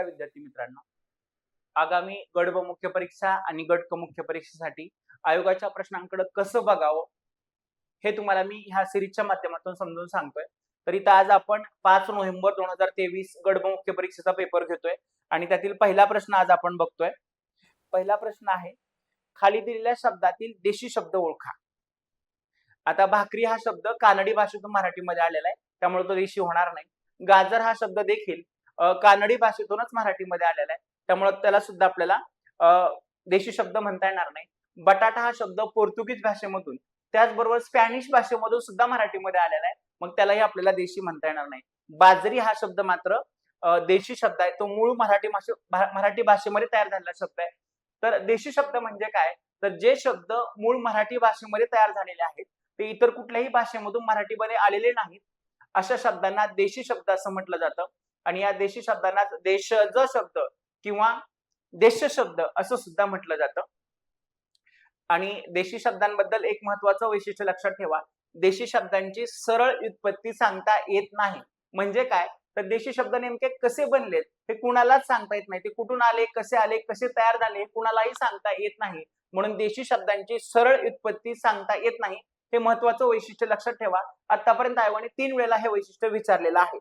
नमस्कार विद्यार्थी मित्रांनो. आगामी गड ब मुख्य परीक्षा आणि गट क मुख्य परीक्षेसाठी आयोगाच्या प्रश्नांकडे कसं बघावं हे तुम्हाला मी ह्या सिरीजच्या माध्यमातून समजून सांगतोय. तर इथं आज आपण पाच नोव्हेंबर दोन हजार तेवीस गड ब मुख्य परीक्षेचा पेपर घेतोय आणि त्यातील पहिला प्रश्न आज आपण बघतोय. पहिला प्रश्न आहे खाली दिलेल्या शब्दातील देशी शब्द ओळखा. आता भाकरी हा शब्द कानडी भाषेतून मराठीमध्ये आलेला आहे त्यामुळे तो देशी होणार नाही. गाजर हा शब्द देखील कानडी भाषेतूनच मराठीमध्ये आलेला आहे. त्यामुळे त्याला सुद्धा आपल्याला देशी शब्द म्हणता येणार नाही. बटाटा हा शब्द पोर्तुगीज भाषेमधून त्याचबरोबर स्पॅनिश भाषेमधून सुद्धा मराठीमध्ये आलेला आहे. मग त्यालाही आपल्याला देशी म्हणता येणार नाही. बाजरी हा शब्द मात्र देशी शब्द आहे. तो मूळ मराठी भाषे मराठी भाषेमध्ये तयार झालेला शब्द आहे. तर देशी शब्द म्हणजे काय? तर जे शब्द मूळ मराठी भाषेमध्ये तयार झालेले आहेत ते इतर कुठल्याही भाषेमधून मराठीमध्ये आलेले नाहीत. अशा शब्दांना देशी शब्द असं म्हटलं जातं. आणि या देशी शब्दांना देशज शब्द किंवा देश शब्द असं सुद्धा म्हटलं जातं. आणि देशी शब्दांबद्दल एक महत्वाचं वैशिष्ट्य लक्षात ठेवा. देशी शब्दांची सरळ व्युत्पत्ती सांगता येत नाही. म्हणजे काय? तर देशी शब्द नेमके कसे बनलेत? हे कुणालाच सांगता येत नाही. ते कुठून आले? कसे आले? कसे तयार झाले? हे कुणालाही सांगता येत नाही. म्हणून देशी शब्दांची सरळ व्युत्पत्ती सांगता येत नाही. हे महत्वाचं वैशिष्ट्य लक्षात ठेवा. आतापर्यंत आयोगाने तीन वेळेला हे वैशिष्ट्य विचारलेलं आहे.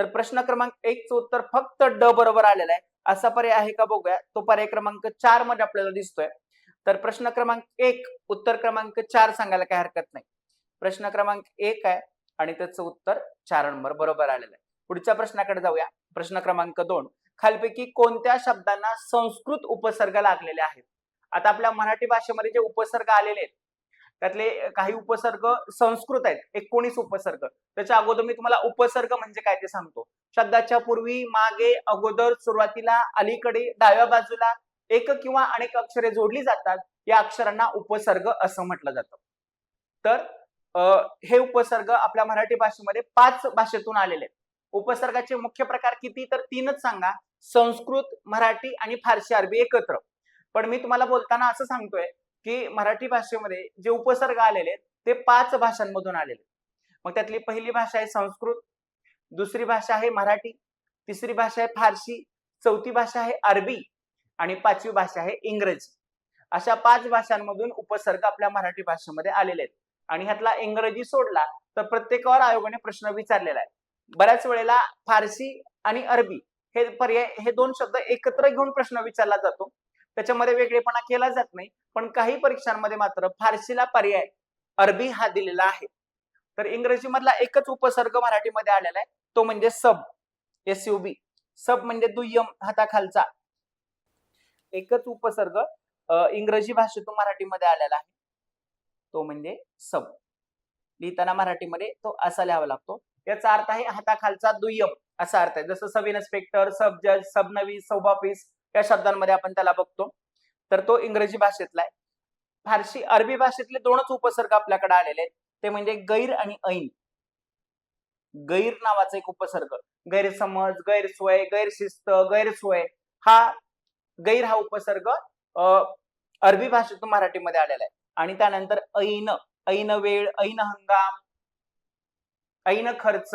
तर प्रश्न क्रमांक एक च उत्तर फक्त ड बरोबर आलेला आहे. असा पर्याय आहे का बघूया. तो पर्याय क्रमांक चारमध्ये आपल्याला दिसतोय. तर प्रश्न क्रमांक एक उत्तर क्रमांक चार सांगायला काही हरकत नाही. प्रश्न क्रमांक एक आहे आणि त्याचं उत्तर चार नंबर बरोबर आलेलं आहे. पुढच्या प्रश्नाकडे जाऊया. प्रश्न क्रमांक दोन खालपैकी कोणत्या शब्दांना संस्कृत उपसर्ग लागलेले आहेत? आता आपल्या मराठी भाषेमध्ये जे उपसर्ग आलेले आहेत त्यातले काही उपसर्ग संस्कृत आहेत. एकोणीस उपसर्ग. त्याच्या अगोदर मी तुम्हाला उपसर्ग म्हणजे काय ते सांगतो. शब्दाच्या पूर्वी मागे अगोदर सुरुवातीला अलीकडे डाव्या बाजूला एक किंवा अनेक अक्षरे जोडली जातात. या अक्षरांना उपसर्ग असं म्हटलं जातं. तर हे उपसर्ग आपल्या मराठी भाषेमध्ये पाच भाषेतून आलेले आहेत. उपसर्गाचे मुख्य प्रकार किती? तर तीनच सांगा. संस्कृत मराठी आणि फारसी अरबी एकत्र. पण मी तुम्हाला बोलताना असं सांगतोय की मराठी भाषेमध्ये जे उपसर्ग आलेले आहेत ते पाच भाषांमधून आलेले आहेत. मग त्यातली पहिली भाषा आहे संस्कृत दुसरी भाषा आहे मराठी तिसरी भाषा आहे फारसी चौथी भाषा आहे अरबी आणि पाचवी भाषा आहे इंग्रजी. अशा पाच भाषांमधून उपसर्ग आपल्या मराठी भाषेमध्ये आलेले आहेत. आणि ह्यातला इंग्रजी सोडला तर प्रत्येकावर आयोगाने प्रश्न विचारलेला आहे. बऱ्याच वेळेला फारसी आणि अरबी हे पर्याय हे दोन शब्द एकत्र घेऊन प्रश्न विचारला जातो. त्याच्यामध्ये वेगळेपणा केला जात नाही. पण काही परीक्षांमध्ये मात्र फारसीला पर्याय अरबी हा दिलेला आहे. तर इंग्रजी मधला एकच उपसर्ग मराठीमध्ये आलेला आहे. तो म्हणजे सब एस यू बी सब म्हणजे दुय्यम हाताखालचा. एकच उपसर्ग इंग्रजी भाषेतून मराठीमध्ये आलेला आहे. तो म्हणजे सब लिहिताना मराठीमध्ये तो असा लिहावा लागतो. याचा अर्थ आहे हाताखालचा दुय्यम. असा अर्थ आहे. जसं सब इन्स्पेक्टर सब जज सब नवी सब ऑफिस या शब्दांमध्ये आपण त्याला बघतो. तर तो इंग्रजी भाषेतला आहे. फारशी अरबी भाषेतले दोनच उपसर्ग आपल्याकडे आलेले आहेत. ते म्हणजे गैर आणि ऐन. गैर नावाचा एक उपसर्ग. गैरसमज गैरसोय गैरशिस्त गैरसोय हा गैर हा उपसर्ग अ, अरबी भाषेतून मराठीमध्ये आलेला आहे. आणि त्यानंतर ऐन ऐन वेळ ऐन हंगाम ऐन खर्च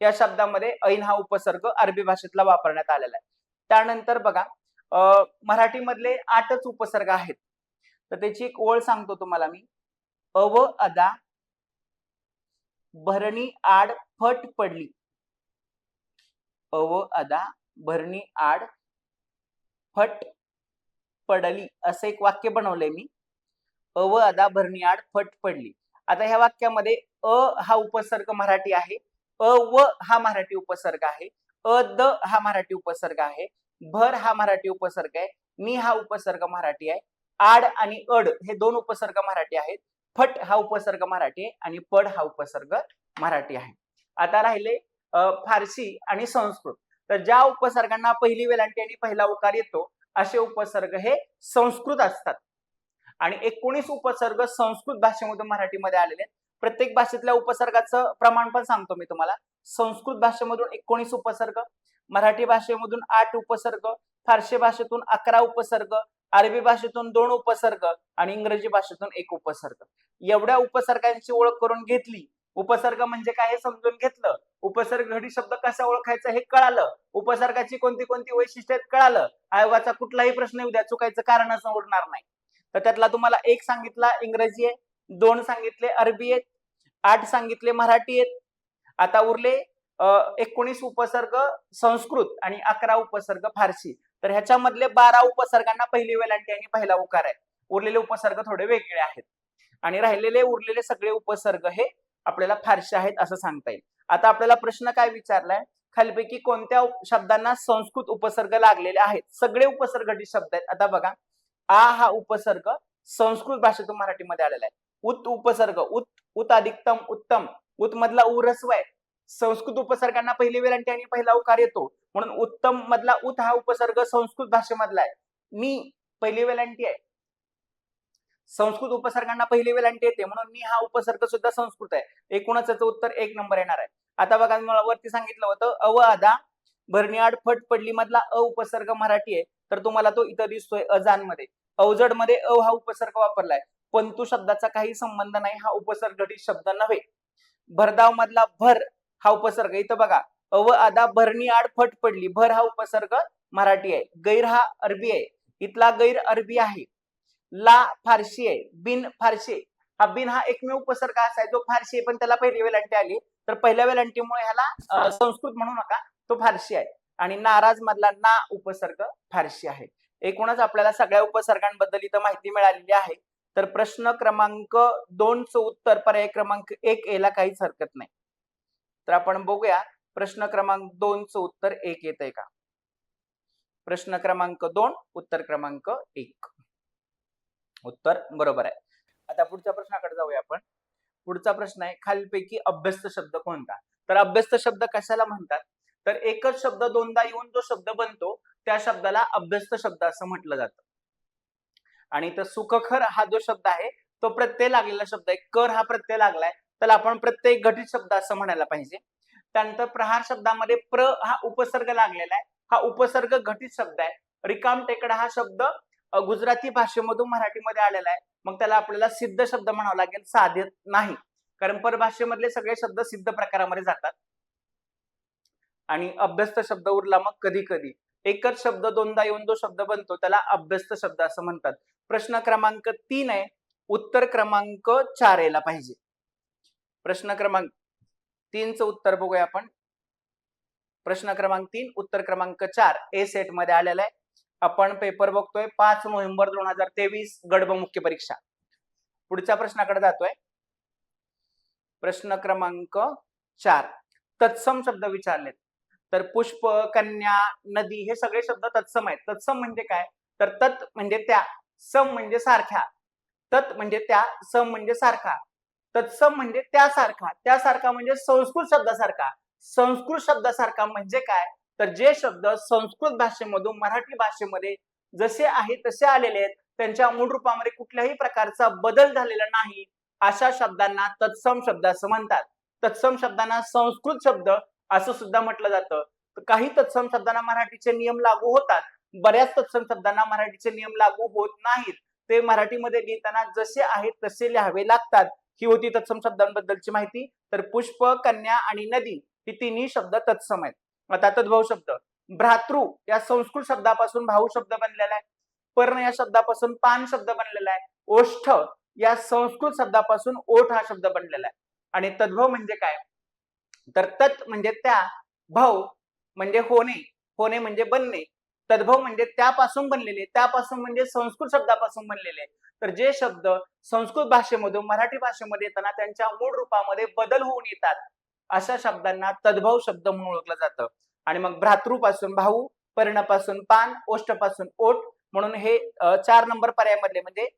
या शब्दामध्ये ऐन हा उपसर्ग अरबी भाषेतला वापरण्यात आलेला आहे. त्यानंतर बघा मराठीमधले आठच उपसर्ग आहेत. तर त्याची एक ओळ सांगतो तुम्हाला मी. अव अदा भरणी आड फट पडली. अव अदा भरणी आड फट पडली. असं एक वाक्य बनवलंय मी. अव अदा भरणी आड फट पडली. आता ह्या वाक्यामध्ये अ हा उपसर्ग मराठी आहे. अ व हा मराठी उपसर्ग आहे. अ द हा मराठी उपसर्ग आहे. भर हा मराठी उपसर्ग आहे मी हा उपसर्ग मराठी आहे आड आणि अड हे दोन उपसर्ग मराठी आहेत फट हा उपसर्ग मराठी आहे आणि पड हा उपसर्ग मराठी आहे. आता राहिले फारसी आणि संस्कृत. तर ज्या उपसर्गांना पहिली वेलांटी आणि पहिला उकार येतो असे उपसर्ग हे संस्कृत असतात. आणि एकोणीस उपसर्ग संस्कृत भाषेमधून मराठीमध्ये आलेले आहेत. प्रत्येक भाषेतल्या उपसर्गाचं प्रमाण पण सांगतो मी तुम्हाला. संस्कृत भाषेमधून एकोणीस उपसर्ग मराठी भाषेमधून आठ उपसर्ग फारसी भाषेतून अकरा उपसर्ग अरबी भाषेतून दोन उपसर्ग आणि इंग्रजी भाषेतून एक उपसर्ग. एवढ्या उपसर्गांची ओळख करून घेतली. उपसर्ग म्हणजे काय हे समजून घेतलं. उपसर्ग घडी शब्द कसा ओळखायचा हे कळालं. उपसर्गाची कोणती कोणती वैशिष्ट्ये कळालं. आयोगाचा कुठलाही प्रश्न उद्या चुकायचं कारणच उरणार नाही. तर त्यातला तुम्हाला एक सांगितला इंग्रजी आहे. दोन सांगितले अरबी आहेत. आठ सांगितले मराठी आहेत. आता उरले एकोणीस उपसर्ग संस्कृत आणि अकरा उपसर्ग फारसी. तर ह्याच्यामधले बारा उपसर्गांना पहिली वेलांटी आणि पहिला उकार आहे. उरलेले उपसर्ग थोडे वेगळे आहेत. आणि राहिलेले उरलेले सगळे उपसर्ग हे आपल्याला फारसे आहेत असं सांगता येईल. आता आपल्याला प्रश्न काय विचारलाय? खालपैकी कोणत्या शब्दांना संस्कृत उपसर्ग लागलेले आहेत? सगळे उपसर्ग जे शब्द आहेत आता बघा. आ हा उपसर्ग संस्कृत भाषेतून मराठीमध्ये आलेला आहे. उत उपसर्ग उत उत अधिकतम उत्तम. उत मधला उरस्व आहे. संस्कृत उपसर्गांना पहिली वेलांटी आणि पहिला उकार येतो. म्हणून उत्तम मधला उत हा उपसर्ग संस्कृत भाषेमधला आहे. मी पहिली वेलांटी आहे. संस्कृत उपसर्गांना पहिली वेलांटी येते. म्हणून मी हा उपसर्ग सुद्धा संस्कृत आहे. एकूणच याचं उत्तर एक नंबर येणार आहे. आता बघा मला वरती सांगितलं होतं अव अदा भरणीआड फट पडली मधला अ उपसर्ग मराठी आहे. तर तुम्हाला तो इतर दिसतोय अजानमध्ये अवजडमध्ये अ हा उपसर्ग वापरलाय. पंतू शब्दाचा काही संबंध नाही हा उपसर्ग शब्द नव्हे. भरधाव मधला भर हा उपसर्ग. इथं बघा अव आदा भरणी आड फट पडली. भर हा उपसर्ग मराठी आहे. गैर हा अरबी आहे. इथला गैर अरबी आहे. ला फारशी आहे. बिन फारशी. हा बिन हा एकमेव उपसर्ग असा आहे. जो फारशी आहे पण त्याला पहिली वेलांटी आली. तर पहिल्या वेलांटीमुळे ह्याला संस्कृत म्हणू नका. तो फारशी आहे. आणि नाराज मधला ना उपसर्ग फारशी आहे. एकूणच आपल्याला सगळ्या उपसर्गांबद्दल इथं माहिती मिळालेली आहे. तर प्रश्न क्रमांक दोनचं उत्तर पर्याय क्रमांक एक याला काहीच हरकत नाही. तर आपण बघूया प्रश्न क्रमांक दोनचं उत्तर एक येत आहे का? प्रश्न क्रमांक दोन उत्तर क्रमांक एक. उत्तर बरोबर आहे. आता पुढच्या प्रश्नाकडे जाऊया आपण. पुढचा प्रश्न आहे खालीलपैकी अभ्यस्त शब्द कोणता? तर अभ्यस्त शब्द कशाला म्हणतात? तर एकच शब्द दोनदा येऊन जो शब्द बनतो त्या शब्दाला अभ्यस्त शब्द असं म्हटलं जातं. आणि तर सुखखर हा जो शब्द आहे तो प्रत्यय लागलेला शब्द आहे. कर हा प्रत्यय लागलाय. त्याला आपण प्रत्येक घटित शब्द असं म्हणायला पाहिजे. त्यानंतर प्रहार शब्दामध्ये प्र हा उपसर्ग लागलेला आहे. हा उपसर्ग घटित शब्द आहे. रिकाम टेकडा हा शब्द गुजराती भाषेमधून मराठीमध्ये आलेला आहे. मग त्याला आपल्याला सिद्ध शब्द म्हणावा लागेल साधे नाही. कारण परभाषेमधले सगळे शब्द सिद्ध प्रकारामध्ये जातात. आणि अभ्यस्त शब्द उरला मग कधी कधी. एकच शब्द दोनदा येऊन जो शब्द बनतो त्याला अभ्यस्त शब्द असं म्हणतात. प्रश्न क्रमांक तीन आहे. उत्तर क्रमांक चार यायला पाहिजे. प्रश्न क्रमांक तीनचं उत्तर बघूया आपण. प्रश्न क्रमांक तीन उत्तर क्रमांक चार ए सेटमध्ये आलेला आहे. आपण पेपर बघतोय पाच नोव्हेंबर दोन हजार तेवीस गडब मुख्य परीक्षा. पुढच्या प्रश्नाकडे जातोय. प्रश्न क्रमांक चार तत्सम शब्द विचारलेत. तर पुष्प कन्या नदी हे सगळे शब्द तत्सम आहेत. तत्सम म्हणजे काय? तर तत् म्हणजे त्या सम म्हणजे सारख्या. तत् म्हणजे त्या सम म्हणजे सारखा. तत्सम म्हणजे त्यासारखा. त्यासारखा म्हणजे संस्कृत शब्दासारखा. संस्कृत शब्दासारखा म्हणजे काय? तर जे शब्द संस्कृत भाषेमधून मराठी भाषेमध्ये जसे आहे तसे आलेले आहेत त्यांच्या मूळ रूपामध्ये कुठल्याही प्रकारचा बदल झालेला नाही अशा शब्दांना तत्सम शब्द असं म्हणतात. तत्सम शब्दांना संस्कृत शब्द असं सुद्धा म्हटलं जातं. काही तत्सम शब्दांना मराठीचे नियम लागू होतात. बऱ्याच तत्सम शब्दांना मराठीचे नियम लागू होत नाहीत. ते मराठीमध्ये लिहिताना जसे आहेत तसे लिहावे लागतात. ही होती तत्सम शब्दांबद्दलची माहिती. तर पुष्प कन्या आणि नदी ही तिन्ही शब्द तत्सम आहेत. आता तद्भव शब्द. भ्रातृ या संस्कृत शब्दापासून भाऊ शब्द बनलेला आहे. पर्ण या शब्दापासून पान शब्द बनलेला आहे. ओष्ठ या संस्कृत शब्दापासून ओठ हा शब्द बनलेला आहे. आणि तद्भव म्हणजे काय? तर तत् म्हणजे त्या भव म्हणजे होणे. होणे म्हणजे बनणे. तद्भव म्हणजे त्यापासून बनलेले त्यापासून म्हणजे संस्कृत शब्दापासून बनलेले. तर जे शब्द संस्कृत भाषेमधून मराठी भाषेमध्ये येताना त्यांच्या मूळ रूपामध्ये बदल होऊन येतात अशा शब्दांना तद्भव शब्द म्हणून ओळखलं जातं. आणि मग भ्रातृपासून भाऊ पर्णापासून पान ओष्ठपासून ओट म्हणून हे चार नंबर पर्यायामधले म्हणजे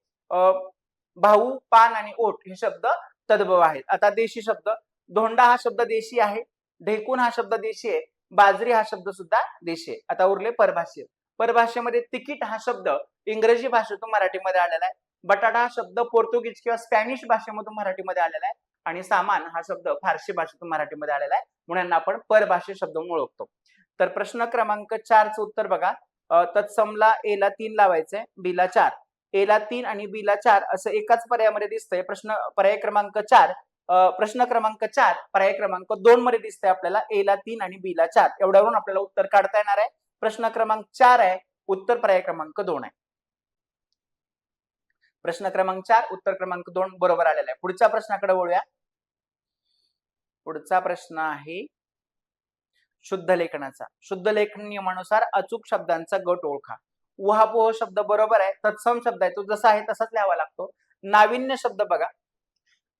भाऊ पान आणि ओट हे शब्द तद्भव आहेत. आता देशी शब्द धोंडा हा शब्द देशी आहे ढेकून हा शब्द देशी आहे. बाजरी हा शब्द सुद्धा देशी. आहे आता उरले परभाषेत परभाषेमध्ये तिकीट हा शब्द इंग्रजी भाषेतून मराठीमध्ये आलेला आहे. बटाटा हा शब्द पोर्तुगीज किंवा स्पॅनिश भाषेमधून मराठीमध्ये आलेला आहे. आणि सामान हा शब्द फारसी भाषेतून मराठीमध्ये आलेला आहे. म्हणून यांना आपण परभाषे शब्द म्हणून ओळखतो. तर प्रश्न क्रमांक चारचं उत्तर बघा. तत्समला एला तीन लावायचंय. बिला चार. एला तीन आणि बिला चार असं एकाच पर्यायामध्ये दिसतंय. प्रश्न पर्याय क्रमांक चार. प्रश्न क्रमांक चार पर्याय क्रमांक दोन मध्ये दिसतंय आपल्याला ए ला तीन आणि बी ला चार. एवढ्यावरून आपल्याला उत्तर काढता येणार आहे. प्रश्न क्रमांक चार आहे उत्तर पर्याय क्रमांक दोन आहे. प्रश्न क्रमांक चार उत्तर क्रमांक दोन बरोबर आलेला आहे. पुढच्या प्रश्नाकडे वळूया. पुढचा प्रश्न आहे शुद्ध लेखनाचा. शुद्ध लेखन नियमानुसार अचूक शब्दांचा गट ओळखा. उहापोह शब्द बरोबर आहे तत्सम शब्द आहे तो जसा आहे तसाच लिहावा लागतो. नाविन्य शब्द बघा.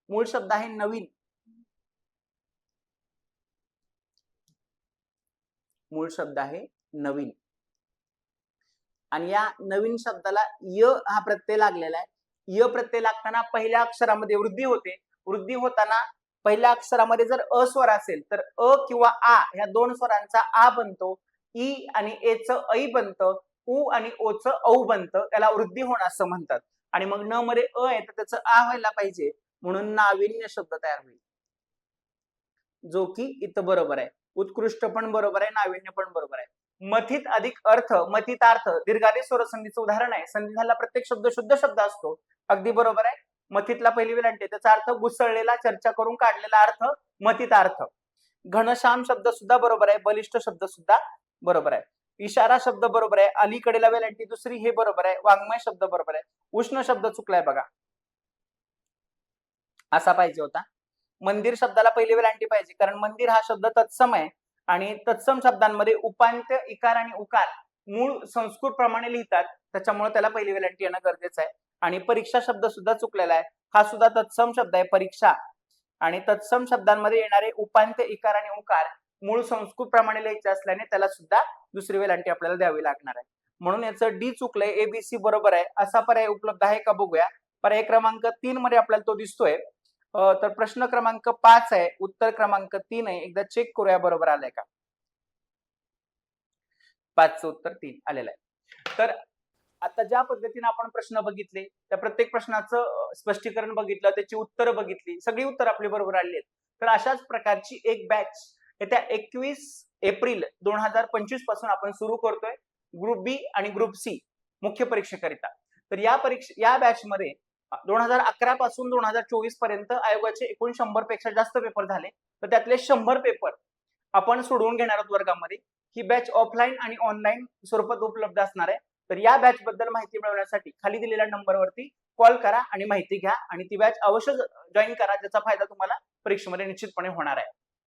मूळ शब्द आहे नवीन. मूळ शब्द आहे नवीन. आणि या नवीन शब्दाला य हा प्रत्यय लागलेला आहे. य प्रत्यय लागताना पहिल्या अक्षरामध्ये वृद्धी होते. वृद्धी होताना पहिल्या अक्षरामध्ये जर अ स्वर असेल तर अ किंवा आ ह्या दोन स्वरांचा आ बनतो. ई आणि ए च ऐ बनतं. उ आणि ओ च औ बनतं. त्याला वृद्धी होणं असं म्हणतात. आणि मग न मध्ये अ आहे तर त्याचं आ व्हायला पाहिजे. म्हणून नाविन्य शब्द तयार होईल. जो की इथं बरोबर आहे. उत्कृष्ट पण बरोबर आहे नाविन्य पण बरोबर आहे. मथित अधिक अर्थ मथितार्थ दीर्घादी स्वरसंधीचं उदाहरण आहे. संधी झाला प्रत्येक शब्द शुद्ध शब्द असतो. अगदी बरोबर आहे. मथितला पहिली वेलांटी त्याचा अर्थ घुसळलेला चर्चा करून काढलेला अर्थ मथितार्थ. घनश्याम शब्द सुद्धा बरोबर आहे. बलिष्ठ शब्द सुद्धा बरोबर आहे. इशारा शब्द बरोबर आहे. अलीकडेला वेलांटी दुसरी हे बरोबर आहे. वाङ्मय शब्द बरोबर आहे. उष्ण शब्द चुकलाय बघा. असा पाहिजे होता. मंदिर शब्दाला पहिली वेलांटी पाहिजे कारण मंदिर हा शब्द तत्सम आहे आणि तत्सम शब्दांमध्ये उपांत्य इकार आणि उकार मूळ संस्कृत प्रमाणे लिहितात. त्याच्यामुळे त्याला पहिली वेलांटी येणं गरजेचं आहे. आणि परीक्षा शब्द सुद्धा चुकलेला आहे. हा सुद्धा तत्सम शब्द आहे परीक्षा. आणि तत्सम शब्दांमध्ये येणारे उपांत्य इकार आणि उकार मूळ संस्कृत प्रमाणे लिहायचे असल्याने त्याला सुद्धा दुसरी वेलांटी आपल्याला द्यावी लागणार आहे. म्हणून याचं डी चुकलंय एबीसी बरोबर आहे. असा पर्याय उपलब्ध आहे का बघूया. पर्याय क्रमांक तीन मध्ये आपल्याला तो दिसतोय. तर प्रश्न क्रमांक पाच आहे उत्तर क्रमांक तीन आहे. एकदा चेक करूया बरोबर आलाय का? पाचचं उत्तर तीन आलेलं आहे. तर आता ज्या पद्धतीने आपण प्रश्न बघितले त्या प्रत्येक प्रश्नाचं स्पष्टीकरण बघितलं त्याची उत्तरं बघितली सगळी उत्तर आपली बरोबर आली आहेत. तर अशाच प्रकारची एक बॅच येत्या एकवीस एप्रिल दोन हजार पंचवीसपासून आपण सुरू करतोय ग्रुप बी आणि ग्रुप सी मुख्य परीक्षेकरिता. तर या परीक्षे या बॅच मध्ये दोन हजार अकरा पासून दोन हजार चोवीसपर्यंत आयोगाचे एकूण शंभरपेक्षा जास्त पेपर झाले. तर त्यातले शंभर पेपर आपण सोडवून घेणार आहोत वर्गामध्ये. ही बॅच ऑफलाईन आणि ऑनलाईन स्वरूपात उपलब्ध असणार आहे. तर या बॅच बद्दल माहिती मिळवण्यासाठी खाली दिलेल्या नंबरवरती कॉल करा आणि माहिती घ्या. आणि ती बॅच अवश्य जॉईन करा ज्याचा फायदा तुम्हाला परीक्षेमध्ये निश्चितपणे होणार आहे.